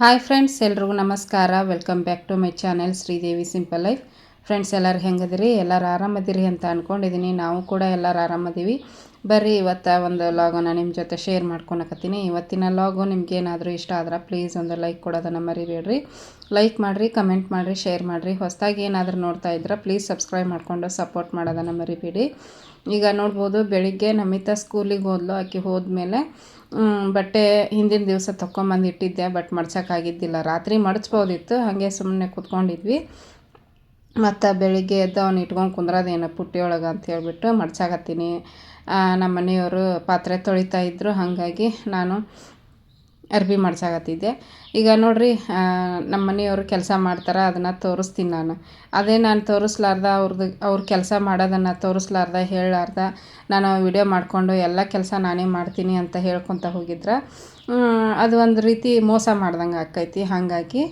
Hi friends, ಎಲ್ರಿಗೂ ನಮಸ್ಕಾರ. Welcome back to my channel Sridevi simple life. Friends, ಎಲ್ಲರೂ ಹೆಂಗದಿರಿ? ಎಲ್ಲರೂ ಆರಾಮದಿರಿ ಅಂತ ಅಂದ್ಕೊಂಡಿದ್ದೀನಿ ನಾವು ಕೂಡ ಎಲ್ಲರೂ ಆರಾಮದೀವಿ. ಬರ್ರಿ, ಇವತ್ತು ಒಂದು ಲಾಗನ್ನ ನಿಮ್ಮ ಜೊತೆ ಶೇರ್ ಮಾಡ್ಕೊಳಕತ್ತೀನಿ. ಇವತ್ತಿನ ಲಾಗು ನಿಮ್ಗೇನಾದರೂ ಇಷ್ಟ ಆದ್ರೆ ಪ್ಲೀಸ್ ಒಂದು ಲೈಕ್ ಕೊಡೋದನ್ನು ಮರಿಬೇಡ್ರಿ. ಲೈಕ್ ಮಾಡಿರಿ ಕಮೆಂಟ್ ಮಾಡಿರಿ ಶೇರ್ ಮಾಡಿರಿ. ಹೊಸದಾಗಿ ಏನಾದರೂ ನೋಡ್ತಾ ಇದ್ರೆ ಪ್ಲೀಸ್ ಸಬ್ಸ್ಕ್ರೈಬ್ ಮಾಡಿಕೊಂಡು ಸಪೋರ್ಟ್ ಮಾಡೋದನ್ನು ಮರಿಬೇಡಿ. ಈಗ ನೋಡ್ಬೋದು, ಬೆಳಿಗ್ಗೆ ನಮಿತಾ ಸ್ಕೂಲಿಗೆ ಹೋದಲು. ಆಕೆ ಹೋದ್ಮೇಲೆ ಬಟ್ಟೆ ಹಿಂದಿನ ದಿವಸ ತೊಗೊಂಬಂದು ಇಟ್ಟಿದ್ದೆ ಬಟ್ ಮಡ್ಸೋಕ್ಕಾಗಿದ್ದಿಲ್ಲ ರಾತ್ರಿ ಮಡಚ್ಬೋದಿತ್ತು ಹಾಗೆ ಸುಮ್ಮನೆ ಕೂತ್ಕೊಂಡಿದ್ವಿ. ಮತ್ತು ಬೆಳಿಗ್ಗೆ ಎದ್ದು ಅವ್ನು ಇಟ್ಕೊಂಡು ಕುಂದ್ರದೇನು ಪುಟ್ಟಿ ಒಳಗೆ ಅಂತ ಹೇಳಿಬಿಟ್ಟು ಮಡ್ಚಾಕತ್ತೀನಿ ನಮ್ಮ ಮನೆಯವರು ಪಾತ್ರೆ ತೊಳಿತಾ ಇದ್ದರು ಹಾಗಾಗಿ ನಾನು ಅರ್ಬಿ ಮಾಡ್ಸಾಕತ್ತಿದ್ದೆ. ಈಗ ನೋಡಿರಿ ನಮ್ಮ ಮನೆಯವರು ಕೆಲಸ ಮಾಡ್ತಾರೆ, ಅದನ್ನು ತೋರಿಸ್ತೀನಿ ನಾನು. ಅದೇ ನಾನು ತೋರಿಸ್ಲಾರ್ದ ಅವ್ರದ್ದು ಅವ್ರ ಕೆಲಸ ಮಾಡೋದನ್ನು ತೋರಿಸ್ಲಾರ್ದ, ಹೇಳಲಾರ್ದ, ನಾನು ವಿಡಿಯೋ ಮಾಡಿಕೊಂಡು ಎಲ್ಲ ಕೆಲಸ ನಾನೇ ಮಾಡ್ತೀನಿ ಅಂತ ಹೇಳ್ಕೊತ ಹೋಗಿದ್ರೆ. ಅದು ಒಂದು ರೀತಿ ಮೋಸ ಮಾಡ್ದಂಗೆ ಆಕೈತಿ. ಹಾಗಾಗಿ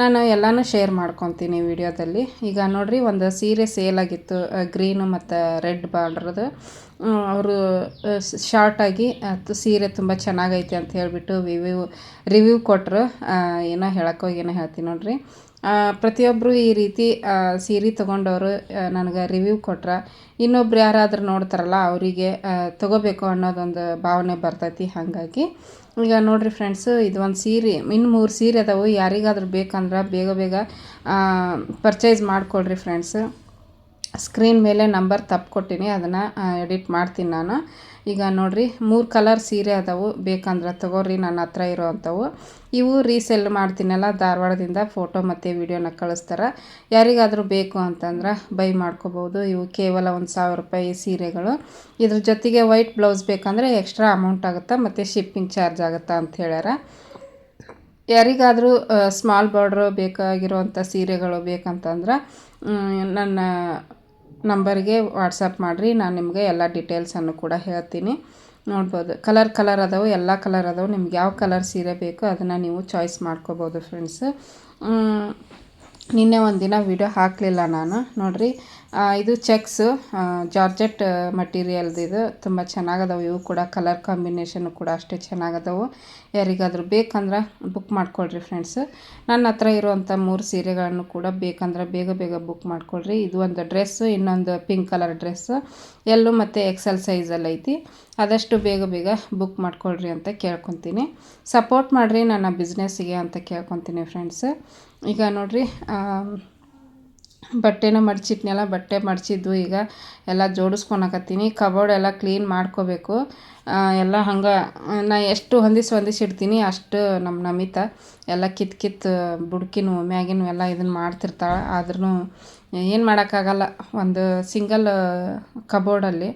ನಾನು ಎಲ್ಲನೂ ಶೇರ್ ಮಾಡ್ಕೊತೀನಿ ವಿಡಿಯೋದಲ್ಲಿ. ಈಗ ನೋಡಿರಿ, ಒಂದು ಸೀರೆ ಸೇಲ್ ಆಗಿತ್ತು ಗ್ರೀನು ಮತ್ತು ರೆಡ್ ಬಾರ್ಡ್ರದು. ಅವರು ಶಾರ್ಟಾಗಿ ಅದು ಸೀರೆ ತುಂಬ ಚೆನ್ನಾಗೈತೆ ಅಂತ ಹೇಳಿಬಿಟ್ಟು ವಿವ್ಯೂ ರಿವ್ಯೂ ಕೊಟ್ಟರು ಏನೋ ಹೇಳೋಕ್ಕೋಗಿ ಏನೋ ಹೇಳ್ತೀನಿ ನೋಡಿರಿ. ಪ್ರತಿಯೊಬ್ಬರು ಈ ರೀತಿ ಸೀರೆ ತೊಗೊಂಡವರು ನನಗೆ ರಿವ್ಯೂ ಕೊಟ್ರೆ, ಇನ್ನೊಬ್ರು ಯಾರಾದರೂ ನೋಡ್ತಾರಲ್ಲ ಅವರಿಗೆ ತೊಗೋಬೇಕು ಅನ್ನೋದೊಂದು ಭಾವನೆ ಬರ್ತೈತಿ ಹಾಗಾಗಿ. ಈಗ ನೋಡಿರಿ ಫ್ರೆಂಡ್ಸು ಇದು ಒಂದು ಸೀರೆ, ಇನ್ನು ಮೂರು ಸೀರೆ ಅದಾವು. ಯಾರಿಗಾದ್ರೂ ಬೇಕಂದ್ರೆ ಬೇಗ ಬೇಗ ಪರ್ಚೇಸ್ ಮಾಡಿಕೊಡ್ರಿ ಫ್ರೆಂಡ್ಸು ಸ್ಕ್ರೀನ್ ಮೇಲೆ ನಂಬರ್ ತಪ್ಪು ಕೊಟ್ಟಿನಿ ಅದನ್ನು ಎಡಿಟ್ ಮಾಡ್ತೀನಿ ನಾನು. ಈಗ ನೋಡಿರಿ, ಮೂರು ಕಲರ್ ಸೀರೆ ಅದಾವು, ಬೇಕಂದ್ರೆ ತಗೋರಿ, ನನ್ನ ಹತ್ರ ಇರೋ ಅಂಥವು ಇವು ರೀಸೆಲ್ ಮಾಡ್ತೀನಲ್ಲ, ಧಾರವಾಡದಿಂದ ಫೋಟೋ ಮತ್ತು ವಿಡಿಯೋನ ಕಳಿಸ್ತಾರೆ. ಯಾರಿಗಾದರೂ ಬೇಕು ಅಂತಂದ್ರೆ ಬೈ ಮಾಡ್ಕೋಬೋದು. ಇವು ಕೇವಲ ಒಂದು ಸಾವಿರ ರೂಪಾಯಿ ಸೀರೆಗಳು. ಇದ್ರ ಜೊತೆಗೆ ವೈಟ್ ಬ್ಲೌಸ್ ಬೇಕಂದರೆ ಎಕ್ಸ್ಟ್ರಾ ಅಮೌಂಟ್ ಆಗುತ್ತೆ, ಮತ್ತು ಶಿಪ್ಪಿಂಗ್ ಚಾರ್ಜ್ ಆಗುತ್ತೆ ಅಂತ ಹೇಳ್ಯಾರ. ಯಾರಿಗಾದರೂ ಸ್ಮಾಲ್ ಬಾರ್ಡ್ರು ಬೇಕಾಗಿರೋವಂಥ ಸೀರೆಗಳು ಬೇಕಂತಂದ್ರೆ ನನ್ನ ನಂಬರ್ಗೆ ವಾಟ್ಸಪ್ ಮಾಡಿರಿ, ನಾನು ನಿಮಗೆ ಎಲ್ಲ ಡೀಟೇಲ್ಸನ್ನು ಕೂಡ ಹೇಳ್ತೀನಿ. ನೋಡ್ಬೋದು ಕಲರ್ ಕಲರ್ ಅದಾವೆ, ಎಲ್ಲ ಕಲರ್ ಅದಾವೆ, ನಿಮ್ಗೆ ಯಾವ ಕಲರ್ ಸೀರೆ ಬೇಕೋ ಅದನ್ನು ನೀವು ಚಾಯ್ಸ್ ಮಾಡ್ಕೋಬೋದು ಫ್ರೆಂಡ್ಸ್ ನಿನ್ನೆ ಒಂದು ದಿನ ವಿಡಿಯೋ ಹಾಕಲಿಲ್ಲ ನಾನು, ನೋಡ್ರಿ. ಇದು ಚೆಕ್ಸು ಜಾರ್ಜೆಟ್ ಮಟೀರಿಯಲ್ದಿದು ತುಂಬ ಚೆನ್ನಾಗದವು. ಇವು ಕೂಡ ಕಲರ್ ಕಾಂಬಿನೇಷನ್ ಕೂಡ ಅಷ್ಟೇ ಚೆನ್ನಾಗದವು. ಯಾರಿಗಾದರೂ ಬೇಕಂದ್ರೆ ಬುಕ್ ಮಾಡ್ಕೊಳ್ರಿ ಫ್ರೆಂಡ್ಸ್ ನನ್ನ ಹತ್ರ ಇರುವಂಥ ಮೂರು ಸೀರೆಗಳನ್ನು ಕೂಡ ಬೇಕಂದ್ರೆ ಬೇಗ ಬೇಗ ಬುಕ್ ಮಾಡ್ಕೊಳ್ರಿ. ಇದು ಒಂದು ಡ್ರೆಸ್ಸು ಇನ್ನೊಂದು ಪಿಂಕ್ ಕಲರ್ ಡ್ರೆಸ್ಸು ಎಲ್ಲೂ ಮತ್ತು ಎಕ್ಸೆಲ್ ಸೈಜಲ್ಲಿ ಐತಿ. ಆದಷ್ಟು ಬೇಗ ಬೇಗ ಬುಕ್ ಮಾಡ್ಕೊಳ್ರಿ ಅಂತ ಕೇಳ್ಕೊತೀನಿ. ಸಪೋರ್ಟ್ ಮಾಡಿರಿ ನನ್ನ ಬಿಸ್ನೆಸ್ಸಿಗೆ ಅಂತ ಕೇಳ್ಕೊತೀನಿ ಫ್ರೆಂಡ್ಸ್ ಈಗ ನೋಡ್ರಿ ಬಟ್ಟೆನ ಮಡ್ಚಿಟ್ನೆಲ್ಲ ಬಟ್ಟೆ ಮಡ್ಚಿದ್ದು ಈಗ. ಎಲ್ಲ ಜೋಡಿಸ್ಕೊಳಕತ್ತೀನಿ ಕಬೋರ್ಡ್ ಎಲ್ಲ ಕ್ಲೀನ್ ಮಾಡ್ಕೋಬೇಕು. ಎಲ್ಲ ಹಂಗೆ, ನಾ ಎಷ್ಟು ಹೊಂದಿಸಿ ಹೊಂದಿಸಿಡ್ತೀನಿ ಅಷ್ಟು ನಮ್ಮ ನಮಿತ. ಎಲ್ಲ ಕಿತ್ತು ಕಿತ್ತು ಬುಡ್ಕಿನೂ, ಮ್ಯಾಗಿನೂ ಎಲ್ಲ ಇದನ್ನು ಮಾಡ್ತಿರ್ತಾಳೆ. ಆದ್ರೂ ಏನು ಮಾಡೋಕ್ಕಾಗಲ್ಲ. ಒಂದು ಸಿಂಗಲ್ ಕಬೋರ್ಡಲ್ಲಿ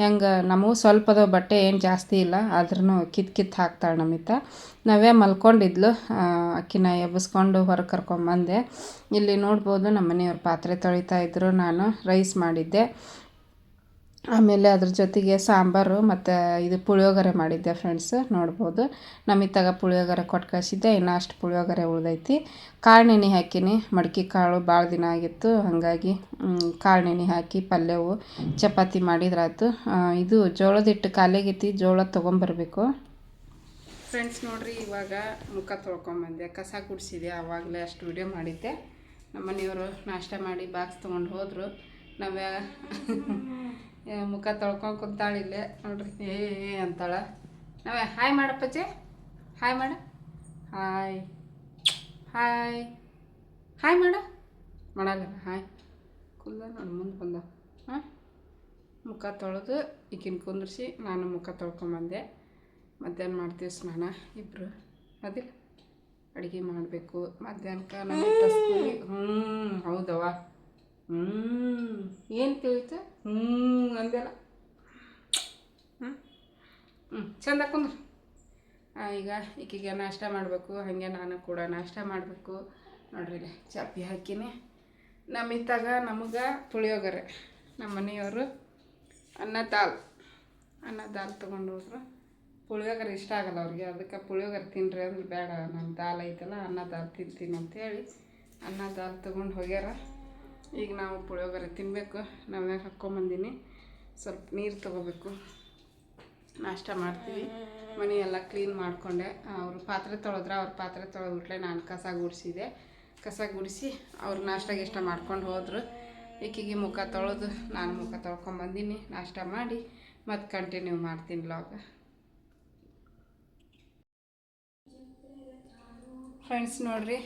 ಹೆಂಗೆ ನಮಗೂ ಸ್ವಲ್ಪ ಬಟ್ಟೆ ಏನು ಜಾಸ್ತಿ ಇಲ್ಲ ಆದ್ರೂ ಕಿತ್ ಕಿತ್ತು ಹಾಕ್ತಾಳೆ ನಮಿತ. ನಾವೇ ಮಲ್ಕೊಂಡಿದ್ಲು ಅಕ್ಕಿನ ಎಬ್ಬಿಸ್ಕೊಂಡು ಹೊರಗೆ ಕರ್ಕೊಂಬಂದೆ. ಇಲ್ಲಿ ನೋಡ್ಬೋದು ನಮ್ಮ ಮನೆಯವ್ರು ಪಾತ್ರೆ ತೊಳಿತಾ ಇದ್ದರು ನಾನು ರೈಸ್ ಮಾಡಿದ್ದೆ. ಆಮೇಲೆ ಅದ್ರ ಜೊತೆಗೆ ಸಾಂಬಾರು ಮತ್ತು ಇದು ಪುಳಿಯೋಗರೆ ಮಾಡಿದ್ದೆ ಫ್ರೆಂಡ್ಸ್ ನೋಡ್ಬೋದು. ನಮಿತಾಗ ಪುಳಿಯೋಗರೆ ಕೊಟ್ಟು ಕಳಿಸಿದ್ದೆ, ಇನ್ನು ಅಷ್ಟು ಪುಳಿಯೋಗರೆ ಉಳ್ದೈತಿ. ಕಾಳು ನೆನೆ ಹಾಕಿನಿ, ಮಡಕೆ ಕಾಳು ಭಾಳ ದಿನ ಆಗಿತ್ತು, ಹಾಗಾಗಿ ಕಾಳು ನೆನೆ ಹಾಕಿ ಪಲ್ಯವು ಚಪಾತಿ ಮಾಡಿದ್ರಾಯ್ತು. ಇದು ಜೋಳದ ಹಿಟ್ಟು ಜೋಳ ತೊಗೊಂಬರ್ಬೇಕು. ಫ್ರೆಂಡ್ಸ್ ನೋಡಿರಿ, ಇವಾಗ ಮುಖ ತೊಳ್ಕೊಂಬಂದೆ, ಕಸ ಗುಡಿಸಿದೆ, ಆವಾಗಲೇ ಅಷ್ಟು ವಿಡಿಯೋ ಮಾಡಿದ್ದೆ. ನಮ್ಮ ಮನೆಯವರು ನಾಷ್ಟ ಮಾಡಿ ಬಾಕ್ಸ್ ತೊಗೊಂಡು ಹೋದರು. ನಾವ್ಯಾ ಮುಖ ತೊಳ್ಕೊಂಡು ಕುಂತಾಳಿಲ್ಲೇ ನೋಡ್ರಿ. ಏ ಅಂತಾಳ. ನಾವೇ ಹಾಯ್ ಮಾಡಪ್ಪಜ್ಜೆ ಹಾಯ್ ಮಾಡ. ಹಾಯ್. ಹಾಯ್. ಹಾಯ್ ಮಾಡ. ಮಾಡಲ್ಲ ಹಾಯ್. ಕುಲ್ಲ ನೋಡಿ ಮುಂದೆ ಬಂದ ಹಾಂ? ಮುಖ ತೊಳೆದು ಈಕಿನ ಕುಂದ್ರಿಸಿ ನಾನು ಮುಖ ತೊಳ್ಕೊಂಬಂದೆ. ಮಧ್ಯಾಹ್ನ ಮಾಡ್ತೀವಿ ಸ್ನಾನ ಇಬ್ಬರು ಅದಿಲ್ಲ. ಅಡುಗೆ ಮಾಡಬೇಕು. ಮಧ್ಯಾಹ್ನಕ್ಕೆ ನಾನು ಸ್ಕೂಲಿಗೆ ಹ್ಞೂ ಹೌದವ್ವ. ಹ್ಞೂ ಏನು ತಿಳಿತು ಹ್ಞೂ ಅಂದೆಲ್ಲ ಹ್ಞೂ ಹ್ಞೂ ಚಂದ ಕುಂದ್ರು. ಈಗ ಈಕಿಗೆ ನಾಷ್ಟ ಮಾಡಬೇಕು ಹಾಗೆ ನಾನು ಕೂಡ ನಾಷ್ಟ ಮಾಡಬೇಕು. ನೋಡ್ರಿ ಇಲ್ಲಿ ಚಾಪಿ ಹಾಕಿನಿ. ನಮ್ಮಿತ್ತಾಗ ನಮಗೆ ಪುಳಿಯೋಗರೆ. ನಮ್ಮ ಮನೆಯವರು ಅನ್ನ ದಾಲ್. ಅನ್ನ ದಾಲ್ ತೊಗೊಂಡು ಹೋದ್ರು. ಪುಳಿಯೋಗರೆ ಇಷ್ಟ ಆಗಲ್ಲ ಅವ್ರಿಗೆ. ಅದಕ್ಕೆ ಪುಳಿಯೋಗರೆ ತಿನ್ನಿರಿ ಅಂದ್ರೆ ಬೇಡ. ನಾನು ದಾಲ್ ಐತಲ್ಲ ಅನ್ನ ದಾಲ್ ತಿಂತೀನಿ ಅಂತೇಳಿ ಅನ್ನ ದಾಲ್ ತೊಗೊಂಡು ಹೋಗ್ಯಾರ. ಈಗ ನಾವು ಪುಳಿಯೋಗರೆ ತಿನ್ನಬೇಕು ನಾವೇ ಹಾಕ್ಕೊಂಬಂದಿನಿ ಸ್ವಲ್ಪ ನೀರು ತೊಗೋಬೇಕು. ನಾಷ್ಟ ಮಾಡ್ತೀವಿ. ಮನೆ ಎಲ್ಲ ಕ್ಲೀನ್ ಮಾಡಿಕೊಂಡೆ. ಅವರು ಪಾತ್ರೆ ತೊಳೆದ್ರೆ. ಅವ್ರ ಪಾತ್ರೆ ತೊಳೆದ್ಬಿಟ್ಲೆ ನಾನು ಕಸ ಗುಡಿಸಿದೆ. ಕಸ ಗುಡಿಸಿ ಅವ್ರು ನಾಷ್ಟ ಗೀಷ್ಟ ಮಾಡ್ಕೊಂಡು ಹೋದರು. ಈಕಿಗೆ ಮುಖ ತೊಳೆದು ನಾನು ಮುಖ ತೊಳ್ಕೊಂಬಂದೀನಿ. ನಾಷ್ಟ ಮಾಡಿ ಮತ್ತೆ ಕಂಟಿನ್ಯೂ ಮಾಡ್ತೀನಿ ಲಾಗ ಫ್ರೆಂಡ್ಸ್ ನೋಡಿರಿ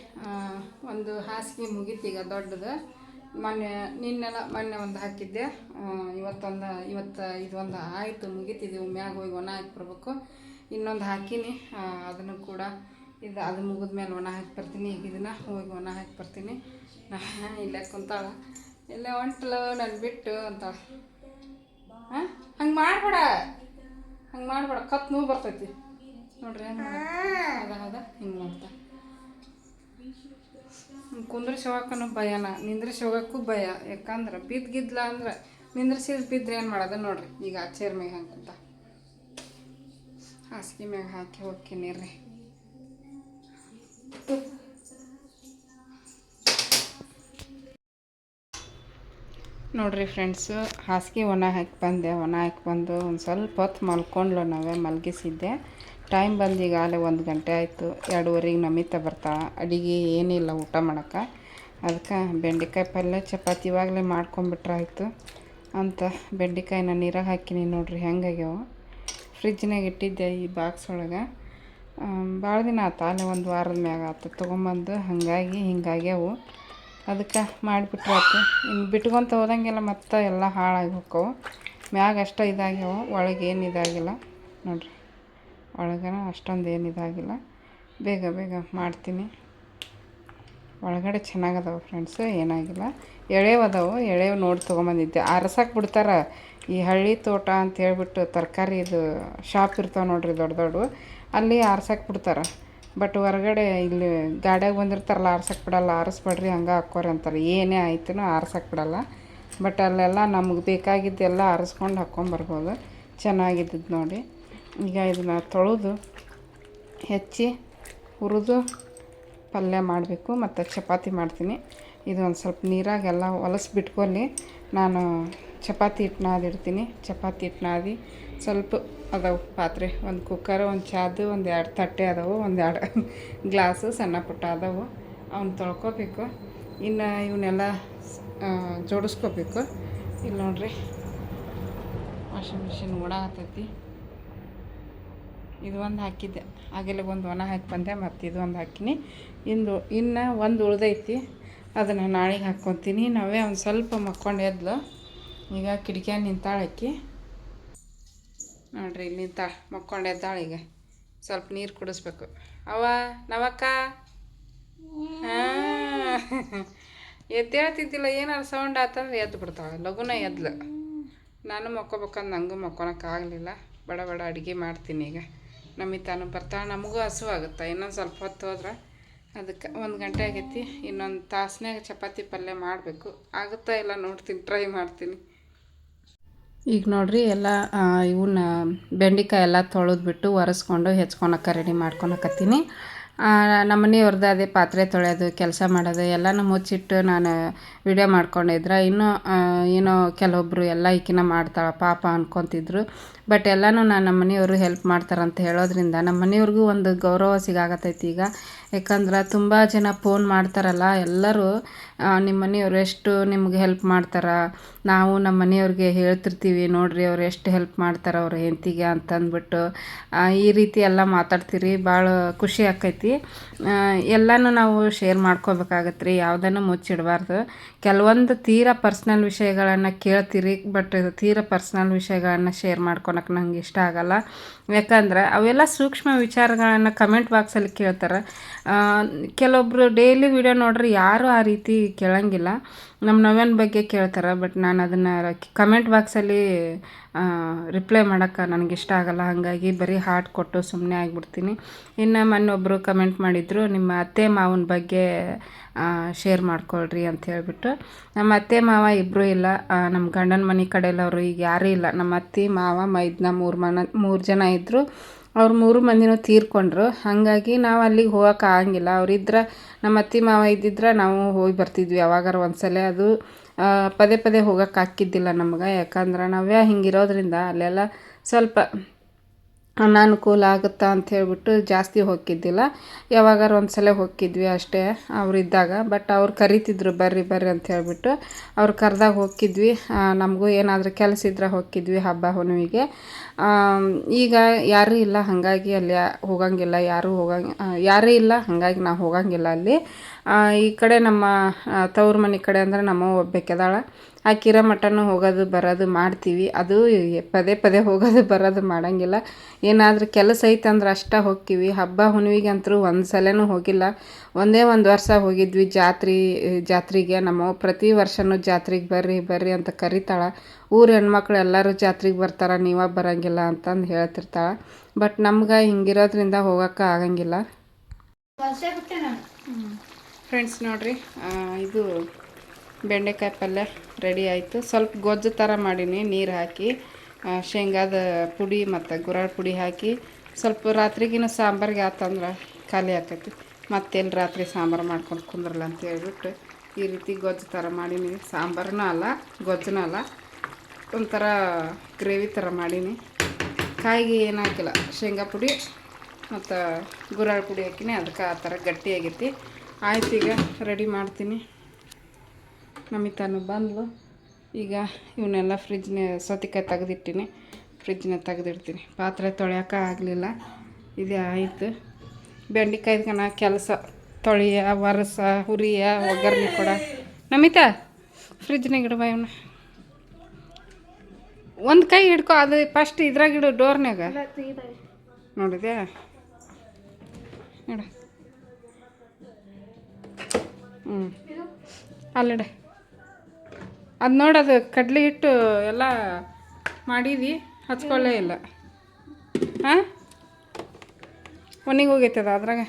ಒಂದು ಹಾಸಿಗೆ ಮುಗೀತು ಈಗ ದೊಡ್ಡದು. ಮೊನ್ನೆ, ನಿನ್ನೆಲ್ಲ ಮೊನ್ನೆ ಒಂದು ಹಾಕಿದ್ದೆ. ಇವತ್ತೊಂದು, ಇವತ್ತು ಇದೊಂದು ಆಯಿತು ಮುಗಿತಿದ್ದೆ ಮ್ಯಾಗ ಹೋಗಿ ಒಣ ಹಾಕಿ ಬರ್ಬೇಕು. ಇನ್ನೊಂದು ಹಾಕೀನಿ. ಅದನ್ನು ಕೂಡ ಇದು, ಅದು ಮುಗಿದ ಮೇಲೆ ಒಣ ಹಾಕಿ ಬರ್ತೀನಿ. ಈಗ ಇದನ್ನು ಹೋಗಿ ಒಣ ಹಾಕಿ ಬರ್ತೀನಿ. ಇಲ್ಲೇ ಕುಂತಾಳ. ಇಲ್ಲೇ ಹೊಂಟ್ಲು ನನ್ನ ಬಿಟ್ಟು ಅಂತ. ಹಾಂ ಹಂಗೆ ಮಾಡ್ಬೇಡ. ಹಂಗೆ ಮಾಡ್ಬೇಡ. ಕತ್ ನೋವು ಬರ್ತೈತಿ. ನೋಡ್ರಿ, ಹಂಗೆ ಅದ ಅದ ಹಿಂಗೆ ಮಾಡ್ತಾ. ಕುಂದ್ರಿಸಿ ಹೋಗಕ್ಕೂ ಭಯನ ನಿಂದ್ರಿಸಿ ಹೋಗೋಕ್ಕೂ ಭಯ. ಯಾಕಂದ್ರೆ ಬಿದ್ದಿದ್ಲ ಅಂದ್ರೆ ನಿಂದ್ರಿಸಿದ್ ಬಿದ್ದರೆ ಏನು ಮಾಡೋದು ನೋಡ್ರಿ. ಈಗ ಚೇರ್ ಮ್ಯಾಗ ಹಾಕಂತ ಹಾಸಿಗೆ ಮ್ಯಾಗ ಹಾಕಿ ಹೋಗ್ತೀನಿ ರೀ ನೋಡ್ರಿ ಫ್ರೆಂಡ್ಸು, ಹಾಸಿಗೆ ಒಣ ಹಾಕಿ ಬಂದೆ. ಒಣ ಹಾಕಿ ಬಂದು ಒಂದು ಸ್ವಲ್ಪ ಹೊತ್ತು ಮಲ್ಕೊಂಡ್ಲು ನಾವೇ ಮಲಗಿಸಿದ್ದೆ. ಟೈಮ್ ಬಂದು ಈಗಾಗಲೇ ಒಂದು ಗಂಟೆ ಆಯಿತು. ಎರಡೂವರೆಗೆ ನಮಿತಾ ಬರ್ತಾಳೆ ಅಡುಗೆ ಏನಿಲ್ಲ ಊಟ ಮಾಡೋಕೆ. ಅದಕ್ಕೆ ಬೆಂಡೆಕಾಯಿ ಪಲ್ಯ ಚಪಾತಿ ಇವಾಗಲೇ ಮಾಡ್ಕೊಂಬಿಟ್ರಾಯ್ತು. ಅಂತ ಬೆಂಡೆಕಾಯಿನ ನೀರಾಗ ಹಾಕಿನಿ ನೋಡ್ರಿ ಹೆಂಗಾಗ್ಯಾವ. ಫ್ರಿಜ್ನಾಗ ಇಟ್ಟಿದ್ದೆ ಈ ಬಾಕ್ಸ್ ಒಳಗೆ. ಭಾಳ ದಿನ ಆತು. ಅಲ್ಲೇ ಒಂದು ವಾರದ ಮ್ಯಾಗ ಆತು. ತೊಗೊಂಬಂದು ಹಾಗಾಗಿ ಹಿಂಗಾಗ್ಯಾವು. ಅದಕ್ಕೆ ಮಾಡಿಬಿಟ್ರೆ ಆತು ಇನ್ನು ಬಿಟ್ಕೊಂತ ಹೋದಂಗೆಲ್ಲ ಮತ್ತೆ ಎಲ್ಲ ಹಾಳಾಗಿ ಹೋಕ್ಕವು. ಮ್ಯಾಗ ಅಷ್ಟೇ ಇದಾಗ್ಯಾವ. ಒಳಗೇನು ಇದಾಗಿಲ್ಲ. ನೋಡ್ರಿ. ಒಳಗನ ಅಷ್ಟೊಂದು ಏನು ಇದಾಗಿಲ್ಲ. ಬೇಗ ಬೇಗ ಮಾಡ್ತೀನಿ. ಒಳಗಡೆ ಚೆನ್ನಾಗದಾವೆ ಫ್ರೆಂಡ್ಸು ಏನಾಗಿಲ್ಲ. ಎಳೆವು ಅದಾವು ಎಳೆವು ನೋಡಿ ತೊಗೊಂಬಂದಿದ್ದೆ. ಆರ್ಸಕ್ಕೆ ಬಿಡ್ತಾರೆ. ಈ ಹಳ್ಳಿ ತೋಟ ಅಂತ ಹೇಳ್ಬಿಟ್ಟು ತರಕಾರಿ ಇದು ಶಾಪ್ ಇರ್ತಾವೆ ನೋಡ್ರಿ ದೊಡ್ಡ ದೊಡ್ಡ. ಅಲ್ಲಿ ಆರ್ಸಕ್ಕೆ ಬಿಡ್ತಾರೆ. ಬಟ್ ಹೊರಗಡೆ ಇಲ್ಲಿ ಗಾಡ್ಯಾಗ ಬಂದಿರ್ತಾರಲ್ಲ ಆರ್ಸಕ್ಕೆ ಬಿಡಲ್ಲ, ಆರಿಸ್ಬೇಡ್ರಿ, ಹಂಗೆ ಹಾಕ್ಕೋರಿ ಅಂತಾರೆ. ಏನೇ ಆಯ್ತು ಆರ್ಸಕ್ಕೆ ಬಿಡಲ್ಲ. ಬಟ್ ಅಲ್ಲೆಲ್ಲ ನಮಗೆ ಬೇಕಾಗಿದ್ದೆಲ್ಲ ಆರಿಸ್ಕೊಂಡು ಹಾಕ್ಕೊಂಬರ್ಬೋದು ಚೆನ್ನಾಗಿದ್ದದ್ದು ನೋಡಿ. ಈಗ ಇದನ್ನ ತೊಳೆದು ಹೆಚ್ಚಿ ಹುರಿದು ಪಲ್ಯ ಮಾಡಬೇಕು ಮತ್ತು ಚಪಾತಿ ಮಾಡ್ತೀನಿ. ಇದು ಒಂದು ಸ್ವಲ್ಪ ನೀರಾಗೆಲ್ಲ ಹೊಲಸು ಬಿಟ್ಕೊಳ್ಳಿ. ನಾನು ಚಪಾತಿ ಹಿಟ್ಟು ಚಪಾತಿ ಹಿಟ್ಟು ಸ್ವಲ್ಪ ಅದಾವು ಪಾತ್ರೆ. ಒಂದು ಕುಕ್ಕರ್, ಒಂದು ಚಾದು, ಒಂದು ಎರಡು ತಟ್ಟೆ ಅದಾವು, ಒಂದು ಎರಡು ಗ್ಲಾಸು ಸಣ್ಣ ಪುಟ್ಟ ಅದಾವು. ಅವನ್ನ ತೊಳ್ಕೊಬೇಕು. ಇನ್ನು ಇವನ್ನೆಲ್ಲ ಜೋಡಿಸ್ಕೋಬೇಕು. ಇಲ್ಲಿ ನೋಡ್ರಿ, ವಾಷಿಂಗ್ ಮಿಷಿನ್ ಓಡಾಕತ್ತೈತಿ. ಇದು ಒಂದು ಹಾಕಿದ್ದೆ. ಅಗಲಿಗೆ ಒಂದು ಒಣ ಹಾಕಿ ಬಂದೆ ಮತ್ತು ಇದು ಒಂದು ಹಾಕಿನಿ. ಇಂದು ಇನ್ನು ಒಂದು ಉಳ್ದೈತಿ. ಅದನ್ನು ನಾಳೆಗೆ ಹಾಕ್ಕೊತೀನಿ ನಾವೇ ಒಂದು ಸ್ವಲ್ಪ ಮಕ್ಕೊಂಡು ಎದ್ಲು. ಈಗ ಕಿಟಕಿಯಾಗ ನಿಂತಾಳೆ ಆಕಿ ನೋಡ್ರಿ ಇಲ್ಲಿ ನಿಂತಾಳೆ, ಮಕ್ಕೊಂಡು ಎದ್ದಾಳೆ ಈಗ. ಸ್ವಲ್ಪ ನೀರು ಕುಡಿಸ್ಬೇಕು. ಅವ ನವಕ್ಕ? ಎದ್ದೇಳ್ತಿದ್ದಿಲ್ಲ ಏನಾರು ಸೌಂಡ್ ಆತಂದ್ರೆ ಎದ್ದು ಬಿಡ್ತಾಳೆ. ಲಘುನ ಎದ್ಲು. ನಾನು ಮಕ್ಕೋಬೇಕಂದು ನಂಗೂ ಮಕ್ಕೊಳಕ್ಕಾಗಲಿಲ್ಲ ಬಡ ಬಡ ಅಡುಗೆ ಮಾಡ್ತೀನಿ ಈಗ. ನಮಿತಾನು ಬರ್ತಾಳೆ. ನಮಗೂ ಹಸು ಆಗುತ್ತೆ. ಇನ್ನೊಂದು ಸ್ವಲ್ಪ ಹೊತ್ತು ಹೋದ್ರೆ ಅದಕ್ಕೆ ಒಂದು ಗಂಟೆ ಆಗೈತಿ. ಇನ್ನೊಂದು ತಾಸ್ನ್ಯಾಗ ಚಪಾತಿ ಪಲ್ಯ ಮಾಡಬೇಕು. ಆಗುತ್ತಾ ಇಲ್ಲ ನೋಡ್ತೀನಿ ಟ್ರೈ ಮಾಡ್ತೀನಿ. ಈಗ ನೋಡ್ರಿ ಎಲ್ಲ ಇವನ್ನ ಬೆಂಡೆಕಾಯಿ ಎಲ್ಲ ತೊಳೆದ್ಬಿಟ್ಟು ಒರೆಸ್ಕೊಂಡು ಹೆಚ್ಕೊಳಕ್ಕೆ ರೆಡಿ ಮಾಡ್ಕೊಳಕತ್ತೀನಿ. ನಮ್ಮ ಮನೆಯವ್ರದ್ದು ಅದೇ ಪಾತ್ರೆ ತೊಳೆಯೋದು, ಕೆಲಸ ಮಾಡೋದು, ಎಲ್ಲನೂ ಮುಚ್ಚಿಟ್ಟು ನಾನು ವಿಡಿಯೋ ಮಾಡ್ಕೊಂಡಿದ್ರೆ ಇನ್ನೂ ಏನೋ ಕೆಲವೊಬ್ಬರು ಎಲ್ಲ ಈಕಿನ ಮಾಡ್ತಾಳೆ ಪಾಪ ಅನ್ಕೊತಿದ್ರು. ಬಟ್ ಎಲ್ಲನೂ ನಾನು ನಮ್ಮ ಮನೆಯವರು ಹೆಲ್ಪ್ ಮಾಡ್ತಾರಂತ ಹೇಳೋದ್ರಿಂದ ನಮ್ಮ ಮನೆಯವ್ರಿಗೂ ಒಂದು ಗೌರವ ಸಿಗಾಕತ್ತೈತಿ ಈಗ. ಯಾಕಂದ್ರೆ ತುಂಬ ಜನ ಫೋನ್ ಮಾಡ್ತಾರಲ್ಲ, ಎಲ್ಲರೂ ನಿಮ್ಮ ಮನೆಯವ್ರು ಎಷ್ಟು ನಿಮ್ಗೆ ಹೆಲ್ಪ್ ಮಾಡ್ತಾರೆ? ನಾವು ನಮ್ಮ ಮನೆಯವ್ರಿಗೆ ಹೇಳ್ತಿರ್ತೀವಿ, ನೋಡ್ರಿ ಅವ್ರು ಎಷ್ಟು ಹೆಲ್ಪ್ ಮಾಡ್ತಾರೆ ಅವ್ರ ಹೆಂಡತಿಗೆ ಅಂತಂದ್ಬಿಟ್ಟು ಈ ರೀತಿ ಎಲ್ಲ ಮಾತಾಡ್ತೀರಿ ಭಾಳ ಖುಷಿ ಆಕೈತಿ. ಎಲ್ಲನೂ ನಾವು ಶೇರ್ ಮಾಡ್ಕೋಬೇಕಾಗತ್ತೆ ರೀ ಯಾವುದನ್ನು ಮುಚ್ಚಿಡಬಾರ್ದು. ಕೆಲವೊಂದು ತೀರಾ ಪರ್ಸ್ನಲ್ ವಿಷಯಗಳನ್ನು ಕೇಳ್ತೀರಿ ಬಟ್ ತೀರಾ ಪರ್ಸ್ನಲ್ ವಿಷಯಗಳನ್ನು ಶೇರ್ ಮಾಡ್ಕೊಳಕ್ಕೆ ನಂಗೆ ಇಷ್ಟ ಆಗಲ್ಲ. ಯಾಕಂದ್ರೆ ಅವೆಲ್ಲ ಸೂಕ್ಷ್ಮ ವಿಚಾರಗಳನ್ನು ಕಮೆಂಟ್ ಬಾಕ್ಸಲ್ಲಿ ಕೇಳ್ತಾರೆ. ಕೆಲವೊಬ್ಬರು ಡೈಲಿ ವಿಡಿಯೋ ನೋಡ್ರಿ ಯಾರೂ ಆ ರೀತಿ ಕೇಳಂಗಿಲ್ಲ. ನಮ್ಮ ನೋವಿನ ಬಗ್ಗೆ ಕೇಳ್ತಾರೆ ಬಟ್ ನಾನು ಅದನ್ನು ಕಮೆಂಟ್ ಬಾಕ್ಸಲ್ಲಿ ರಿಪ್ಲೈ ಮಾಡೋಕ್ಕೆ ನನಗೆ ಇಷ್ಟ ಆಗಲ್ಲ. ಹಾಗಾಗಿ ಬರೀ ಹಾರ್ಟ್ ಕೊಟ್ಟು ಸುಮ್ಮನೆ ಆಗಿಬಿಡ್ತೀನಿ. ಇನ್ನು ಮೊನ್ನೊಬ್ಬರು ಕಮೆಂಟ್ ಮಾಡಿದರು, ನಿಮ್ಮ ಅತ್ತೆ ಮಾವನ ಬಗ್ಗೆ ಶೇರ್ ಮಾಡ್ಕೊಳ್ರಿ ಅಂತ ಹೇಳಿಬಿಟ್ಟು. ನಮ್ಮ ಅತ್ತೆ ಮಾವ ಇಬ್ಬರೂ ಇಲ್ಲ. ನಮ್ಮ ಗಂಡನ ಮನೆ ಕಡೆಯಲ್ಲವರು ಈಗ ಯಾರೂ ಇಲ್ಲ. ನಮ್ಮ ಅತ್ತೆ, ಮಾವ ಮೈದ್ನ ಮೂರು ಮನ ಮೂರು ಜನ ಇದ್ದರು ಅವ್ರು ಮೂರು ಮಂದಿನೂ ತೀರ್ಕೊಂಡ್ರು. ಹಾಗಾಗಿ ನಾವು ಅಲ್ಲಿಗೆ ಹೋಗೋಕೆ ಆಗಂಗಿಲ್ಲ. ಅವರಿದ್ರೆ ನಮ್ಮ ಅತ್ತೆ ಮಾವ ಇದ್ದಿದ್ರೆ ನಾವು ಹೋಗಿ ಬರ್ತಿದ್ವಿ ಯಾವಾಗಾರ ಒಂದ್ಸಲ. ಅದು ಪದೇ ಪದೇ ಹೋಗೋಕೆ ಆಕ್ಕಿದ್ದಿಲ್ಲ ನಮ್ಗೆ. ಯಾಕಂದ್ರೆ ನಾವೇ ಹಿಂಗಿರೋದ್ರಿಂದ ಅಲ್ಲೆಲ್ಲ ಸ್ವಲ್ಪ ಅನಾನುಕೂಲ ಆಗುತ್ತಾ ಅಂತ ಹೇಳ್ಬಿಟ್ಟು ಜಾಸ್ತಿ ಹೋಗಿದ್ದಿಲ್ಲ ಯಾವಾಗಾರ ಒಂದು ಸಲ ಹೋಗಿದ್ವಿ ಅಷ್ಟೇ ಅವರಿದ್ದಾಗ. ಬಟ್ ಅವ್ರು ಕರಿತಿದ್ರು, ಬರ್ರಿ ಬರ್ರಿ ಅಂತ ಹೇಳ್ಬಿಟ್ಟು. ಅವ್ರು ಕರೆದಾಗ ಹೋಗಿದ್ವಿ ನಮಗೂ ಏನಾದರೂ ಕೆಲಸ ಇದ್ರೆ ಹೋಗಿದ್ವಿ ಹಬ್ಬ, ಹುಣ್ಣಿಮೆಗೆ. ಈಗ ಯಾರೂ ಇಲ್ಲ, ಹಾಗಾಗಿ ಅಲ್ಲಿ ಹೋಗಂಗಿಲ್ಲ. ಯಾರೂ ಹೋಗಂಗ ಯಾರೂ ಇಲ್ಲ, ಹಾಗಾಗಿ ನಾವು ಹೋಗಂಗಿಲ್ಲ ಅಲ್ಲಿ. ಈ ಕಡೆ ನಮ್ಮ ತವ್ರ ಮನೆ ಕಡೆ ಅಂದ್ರೆ ನಮ್ಮವ್ವ ಒಬ್ಬಾಕೆದಾಳ ಆಕಿರೋ ಮಟನು ಹೋಗೋದು ಬರೋದು ಮಾಡ್ತೀವಿ. ಅದು ಪದೇ ಪದೇ ಹೋಗೋದು ಬರೋದು ಮಾಡೋಂಗಿಲ್ಲ. ಏನಾದರೂ ಕೆಲಸ ಐತೆ ಅಂದ್ರೆ ಅಷ್ಟೇ ಹೋಗ್ತೀವಿ. ಹಬ್ಬ ಹುಣ್ಣಿಮೆಗೆ ಅಂತರೂ ಒಂದು ಸಲನೂ ಹೋಗಿಲ್ಲ. ಒಂದೇ ಒಂದು ವರ್ಷ ಹೋಗಿದ್ವಿ ಜಾತ್ರೆ ಜಾತ್ರೆಗೆ. ನಮ್ಮ ಪ್ರತಿ ವರ್ಷವೂ ಜಾತ್ರೆಗೆ ಬರ್ರಿ ಬರ್ರಿ ಅಂತ ಕರಿತಾಳೆ. ಊರ ಹೆಣ್ಮಕ್ಳು ಎಲ್ಲರೂ ಜಾತ್ರೆಗೆ ಬರ್ತಾರೆ ನೀವ ಬರೋಂಗಿಲ್ಲ ಅಂತಂದು ಹೇಳ್ತಿರ್ತಾಳೆ. ಬಟ್ ನಮ್ಗೆ ಹಿಂಗಿರೋದ್ರಿಂದ ಹೋಗೋಕೆ ಆಗಂಗಿಲ್ಲ. ಫ್ರೆಂಡ್ಸ್ ನೋಡಿರಿ ಇದು ಬೆಂಡೆಕಾಯಿ ಪಲ್ಯ ರೆಡಿ ಆಯಿತು. ಸ್ವಲ್ಪ ಗೊಜ್ಜು ಥರ ಮಾಡೀನಿ, ನೀರು ಹಾಕಿ ಶೇಂಗಾದ ಪುಡಿ ಮತ್ತು ಗುರಾಳ್ ಪುಡಿ ಹಾಕಿ, ಸ್ವಲ್ಪ ರಾತ್ರಿಗಿನ ಸಾಂಬಾರಿಗೆ ಆತಂದ್ರೆ ಖಾಲಿ ಆಕೈತಿ. ಮತ್ತೇನು ರಾತ್ರಿ ಸಾಂಬಾರು ಮಾಡ್ಕೊಂಡು ಕುಂದ್ರಲ್ಲ ಅಂತ ಹೇಳ್ಬಿಟ್ಟು ಈ ರೀತಿ ಗೊಜ್ಜು ಥರ ಮಾಡೀನಿ. ಸಾಂಬಾರನೂ ಅಲ್ಲ, ಗೊಜ್ಜುನೂ ಅಲ್ಲ, ಒಂಥರ ಗ್ರೇವಿ ಥರ ಮಾಡೀನಿ. ಕಾಯಿಗೆ ಏನು ಹಾಕಿಲ್ಲ, ಶೇಂಗಾ ಪುಡಿ ಮತ್ತು ಗುರಾಳ್ ಪುಡಿ ಹಾಕಿನಿ. ಅದಕ್ಕೆ ಆ ಥರ ಗಟ್ಟಿಯಾಗೈತಿ. ಆಯ್ತು ಈಗ ರೆಡಿ ಮಾಡ್ತೀನಿ. ನಮಿತಾನು ಬಂದಳು ಈಗ ಇವನ್ನೆಲ್ಲ ಫ್ರಿಜ್ನ ಸೌತೆಕಾಯಿ ತೆಗೆದಿಟ್ಟಿನಿ. ಫ್ರಿಜ್ನ ತೆಗೆದಿಡ್ತೀನಿ. ಪಾತ್ರೆ ತೊಳೆಯೋಕೆ ಆಗಲಿಲ್ಲ. ಇದೇ ಆಯಿತು. ಕಣ ಕೆಲಸ ತೊಳೆಯ ವರಸ ಹುರಿಯ ಒಗ್ಗರಣೆ ಕೊಡ. ನಮಿತಾ ಫ್ರಿಜ್ನಾಗ ಇಡುವ ಇವನ್ನ ಒಂದು ಕೈ ಹಿಡ್ಕೊ ಅದು ಫಸ್ಟ್ ಇದ್ರಾಗ ಇಡು ಡೋರ್ನಾಗ ನೋಡಿದೆ ನೋಡ ಹ್ಞೂ ಅಲ್ಲಿಡ. ಅದು ನೋಡೋದು ಕಡ್ಲೆ ಹಿಟ್ಟು ಎಲ್ಲ ಮಾಡಿದಿ ಹಚ್ಕೊಳ್ಳೇ ಇಲ್ಲ. ಹಾಂ ಒಣಗಿ ಹೋಗೈತದ ಅದ್ರಾಗ.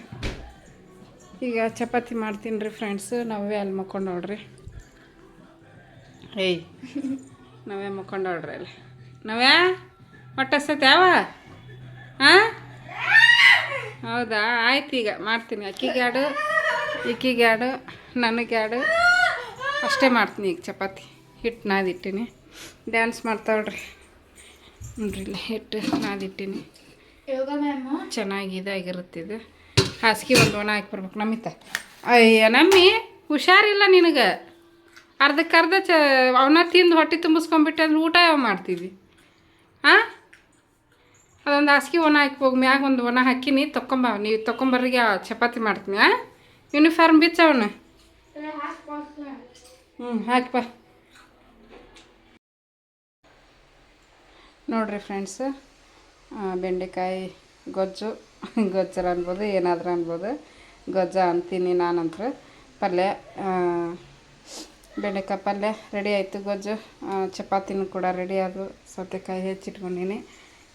ಈಗ ಚಪಾತಿ ಮಾಡ್ತೀನಿ ರೀ ಫ್ರೆಂಡ್ಸು ನಾವೇ ಅಲ್ಲಿ ಮಕ್ಕೊಂಡೋಡ್ರಿ ಏಯ್, ನಾವೇ ಮಕ್ಕೊಂಡೋಡ್ರಿ ಅಲ್ಲಿ. ನಾವೇ ಹೊಟ್ಟಸ್ತೈತೆ ಯಾವ? ಹಾಂ ಹೌದಾ? ಆಯ್ತು ಈಗ ಮಾಡ್ತೀನಿ. ಅಕ್ಕಿ ಗ್ಯಾಡು ಇಕ್ಕಿ ಗ್ಯಾಡು ನನಗೆ ಗ್ಯಾಡು ಅಷ್ಟೇ ಮಾಡ್ತೀನಿ ಈಗ ಚಪಾತಿ. ಹಿಟ್ಟು ನಾದಿಟ್ಟೀನಿ. ಡ್ಯಾನ್ಸ್ ಮಾಡ್ತಾವ್ರಿ ನೋಡ್ರಿ ಇಲ್ಲಿ ಹಿಟ್ಟು ನಾದಿಟ್ಟಿನಿ. ಚೆನ್ನಾಗಿ ಇದಾಗಿರುತ್ತೆ ಇದು. ಹಾಸಿಗೆ ಒಂದು ಒಣ ಹಾಕಿ ಬರ್ಬೇಕು ನಮ್ಮಿತ ಅಯ್ಯ ನಮ್ಮಿ ಹುಷಾರಿಲ್ಲ ನಿನಗೆ. ಅರ್ಧಕ್ಕರ್ಧ ಚ ಅವನ್ನ ತಿಂದು ಹೊಟ್ಟೆ ತುಂಬಿಸ್ಕೊಂಬಿಟ್ಟೆ ಅಂದ್ರೆ ಊಟ ಯಾವ ಮಾಡ್ತೀವಿ? ಹಾಂ ಅದೊಂದು ಹಾಸಿಗೆ ಒಣ ಹಾಕಿ ಹೋಗಿ ಮ್ಯಾಗ ಒಂದು ಒಣ ಹಾಕಿನಿ ತೊಗೊಂಬ ನೀವು ತೊಗೊಂಬರ್ರಿಗೆ ಆ ಚಪಾತಿ ಮಾಡ್ತೀನಿ ಹಾಂ ಯೂನಿಫಾರ್ಮ್ ಬಿಚ್ಚವನ ಹ್ಞೂ ಹಾಕಪ್ಪ ನೋಡಿರಿ ಫ್ರೆಂಡ್ಸ್ ಬೆಂಡೆಕಾಯಿ ಗೊಜ್ಜು, ಗೊಜ್ಜರ ಅನ್ಬೋದು, ಏನಾದರೂ ಅನ್ಬೋದು. ಗೊಜ್ಜ ಅಂತೀನಿ ನಾನಂತ್ರ. ಪಲ್ಯ ಬೆಂಡೆಕಾಯಿ ಪಲ್ಯ ರೆಡಿ ಆಯಿತು ಗೊಜ್ಜು. ಚಪಾತಿನ ಕೂಡ ರೆಡಿ ಆದವು. ಸೌತೆಕಾಯಿ ಹೆಚ್ಚಿಟ್ಕೊಂಡಿನಿ.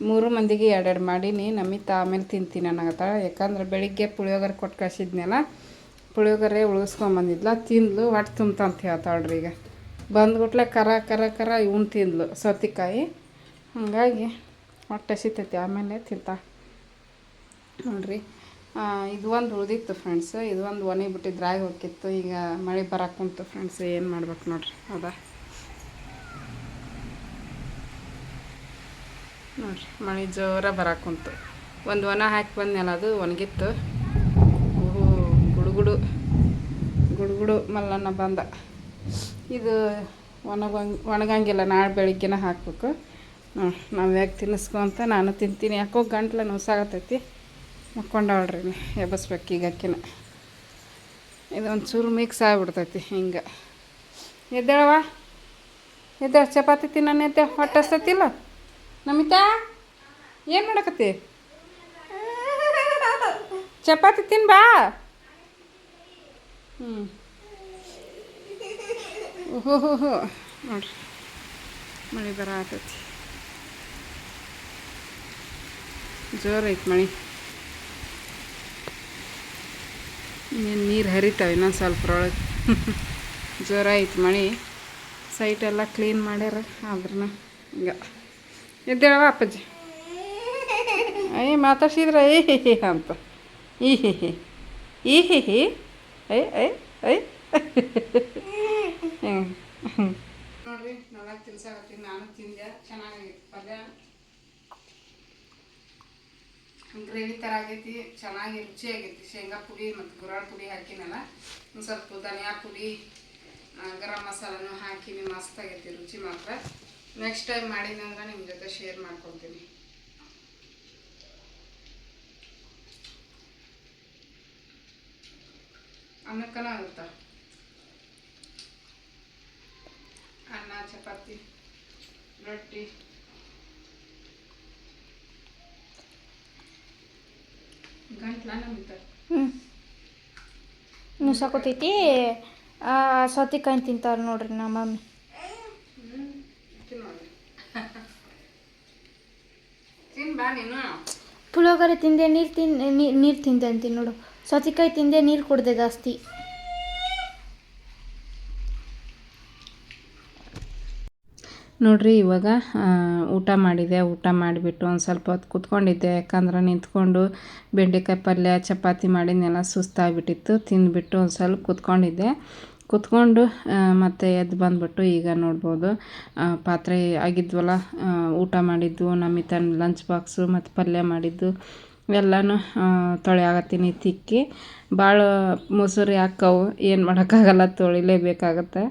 ಮೂರು ಮಂದಿಗೆ ಎರಡೆರಡು ಮಾಡೀನಿ. ನಮಿತ ಆಮೇಲೆ ತಿಂತೀನಿ ಅನ್ನಕತ್ತಾಳ ಯಾಕಂದ್ರೆ ಬೆಳಿಗ್ಗೆ ಪುಳಿಯೋಗರೆ ಕೊಟ್ಟು ಕಳಿಸಿದ್ನಲ್ಲ, ಪುಳಿಯೋಗರೆ ಉಳಿಸ್ಕೊಂಬಂದಿದ್ಲ. ತಿಂದ್ಲು, ಹೊಟ್ಟೆ ಅಂತ ಹೇಳ್ತಾಳ್ರಿ ಈಗ. ಬಂದ್ಬಿಟ್ಲೆ ಕರ ಕರ ಕರ, ಇವ್ನು ತಿಂದ್ಲು ಸೌತೆಕಾಯಿ. ಹಾಗಾಗಿ ಹೊಟ್ಟೆ ಸಿಗ್ತೈತಿ ಆಮೇಲೆ ತಿಂತಾ. ನೋಡ್ರಿ ಇದು ಒಂದು ಉಳಿದಿತ್ತು ಫ್ರೆಂಡ್ಸ್ ಇದು ಒಂದು ಒಣಗಿ ಬಿಟ್ಟಿದ್ದು ರಾಗಿ ಹೋಗಿತ್ತು ಈಗ ಮಳೆ ಬರಕ್ಕೆ ಕುಂತು ಫ್ರೆಂಡ್ಸ್ ಏನು ಮಾಡ್ಬೇಕು ನೋಡ್ರಿ ಹೌದಾ ನೋಡ್ರಿ, ಮಳೆ ಜೋರ ಬರಕ್ಕೆ ಕುಂತು. ಒಂದು ಒಣ ಹಾಕಿ ಬಂದ್ನಲ್ಲ ಅದು ಒಣಗಿತ್ತು. ಗುಡುಗುಡು ಗುಡುಗುಡು ಮಲ್ಲಣ್ಣ ಬಂದ. ಇದು ಒಣಗಂಗ್, ಒಣಗಂಗಿಲ್ಲ, ನಾಳೆ ಬೆಳಿಗ್ಗೆನ ಹಾಕ್ಬೇಕು. ನಾವು ಯಾಕೆ ತಿನ್ನಿಸ್ಕೊಂತ ನಾನು ತಿಂತೀನಿ. ಯಾಕೋ ಗಂಟ್ಲು ನೋಸಾಗತ್ತೈತಿ ಮಕ್ಕೊಂಡವಳ್ರಿ ಎಬ್ಬಸ್ಬೇಕು ಈಗ ಅಕ್ಕಿನ ಇದೊಂದು ಚೂರು ಮಿಕ್ಸ್ ಆಗಿಬಿಡ್ತೈತಿ ಹಿಂಗೆ. ಎದ್ದೇಳವ ಎದ್ದೇಳ, ಚಪಾತಿ ತಿನ್ನ ಎದ್ದೆ ಹೊಟ್ಟೆ ಹಸ್ತೈತಿಲ್ಲ? ನಮಿತಾ? ಏನು ಮಾಡಕತ್ತಿ? ಚಪಾತಿ ತಿನ್ ಬಾ. ಹ್ಞೂ ಓಹೋ ಹೋ ಹೋ ನೋಡ್ರಿ, ಮಳೆ ಬರ ಆತೈತಿ ಜೋರು ಮಣಿ. ಇನ್ನೇನು ನೀರು ಹರಿತಾವೆ ಇನ್ನೊಂದು ಸ್ವಲ್ಪ ಒಳಗೆ ಜೋರಾಯ್ತು ಮಳೆ ಸೈಟೆಲ್ಲ ಕ್ಲೀನ್ ಮಾಡ್ಯಾರ ಆದ್ರೂ ಹಿಂಗೆ ಎದ್ದೇಳವ ಅಪ್ಪಾಜಿ. ಅಯ್ಯ ಮಾತಾಡ್ಸಿದ್ರೆ? ಏ ಹಿ ಹಿ ಅಂತ. ಈ ಹಿ ಹಿ. ಈ ಹಿ ಹಿ. ಐ ಐ ಐ ನೋಡ್ರಿ ತಿನ್ಸಾಕತ್ತೀನಿ. ನಾನು ತಿಂದೆ. ಚೆನ್ನಾಗಿ ಪಲ್ಯ. ಗ್ರೇವಿ ಥರ ಆಗೈತಿ ಚೆನ್ನಾಗಿ ರುಚಿ ಆಗೈತಿ ಶೇಂಗಾ ಪುಡಿ ಮತ್ತು ಗುರಾಳ್ ಪುಡಿ ಹಾಕಿನಲ್ಲ, ಒಂದು ಸ್ವಲ್ಪ ಧನಿಯಾ ಪುಡಿ ಗರಂ ಮಸಾಲನೂ ಹಾಕಿನಿ ಮಸ್ತ್ ಆಗೈತಿ ರುಚಿ ಮಾತ್ರ. ನೆಕ್ಸ್ಟ್ ಟೈಮ್ ಮಾಡಿದ್ನಂದ್ರೆ ಅಂದ್ರೆ ನಿಮ್ಮ ಜೊತೆ ಶೇರ್ ಮಾಡ್ಕೊತೀನಿ ಅನ್ನಕ್ಕನ ಆಗುತ್ತಾ? ಅನ್ನ, ಚಪಾತಿ, ರೊಟ್ಟಿ ಗಂಟ್ಲ ನಮಿತ ಹ್ಞೂ ನುಸಾಕೋತೈತಿ ಸೌತೆಕಾಯಿ ತಿಂತಾರೆ ನೋಡ್ರಿ ನಮ್ಮ ಮಮ್ಮಿ. ಪುಳೋಗರೆ ತಿಂದೆ ನೀರು ತಿನ್ ನೀರು ತಿಂದೆ ಅಂತೀನಿ ನೋಡು. ಸೌತೆಕಾಯಿ ತಿಂದೆ ನೀರು ಕುಡ್ದೆ ಜಾಸ್ತಿ. ನೋಡ್ರಿ, ಇವಾಗ ಊಟ ಮಾಡಿದೆ. ಊಟ ಮಾಡಿಬಿಟ್ಟು ಒಂದು ಸ್ವಲ್ಪ ಹೊತ್ತು ಕೂತ್ಕೊಂಡಿದ್ದೆ. ಯಾಕಂದ್ರೆ ನಿಂತ್ಕೊಂಡು ಬೆಂಡೆಕಾಯಿ ಪಲ್ಯ, ಚಪಾತಿ ಮಾಡಿದ್ನೆಲ್ಲ ಸುಸ್ತಾಗಿಬಿಟ್ಟಿತ್ತು. ತಿಂದುಬಿಟ್ಟು ಒಂದು ಸ್ವಲ್ಪ ಕೂತ್ಕೊಂಡಿದ್ದೆ. ಕುತ್ಕೊಂಡು ಮತ್ತೆ ಎದ್ದು ಬಂದ್ಬಿಟ್ಟು ಈಗ ನೋಡ್ಬೋದು. ಪಾತ್ರೆ ಆಗಿದ್ವಲ್ಲ ಊಟ ಮಾಡಿದ್ದು ನಮಿತನ ಲಂಚ್ ಬಾಕ್ಸು ಮತ್ತು ಪಲ್ಯ ಮಾಡಿದ್ದು, ಎಲ್ಲನೂ ತೊಳೆಯಾಗತ್ತೀನಿ ತಿಕ್ಕಿ. ಭಾಳ ಮೊಸರು ಯಾಕವು? ಏನು ಮಾಡೋಕ್ಕಾಗಲ್ಲ, ತೊಳಿಲೇಬೇಕಾಗತ್ತೆ.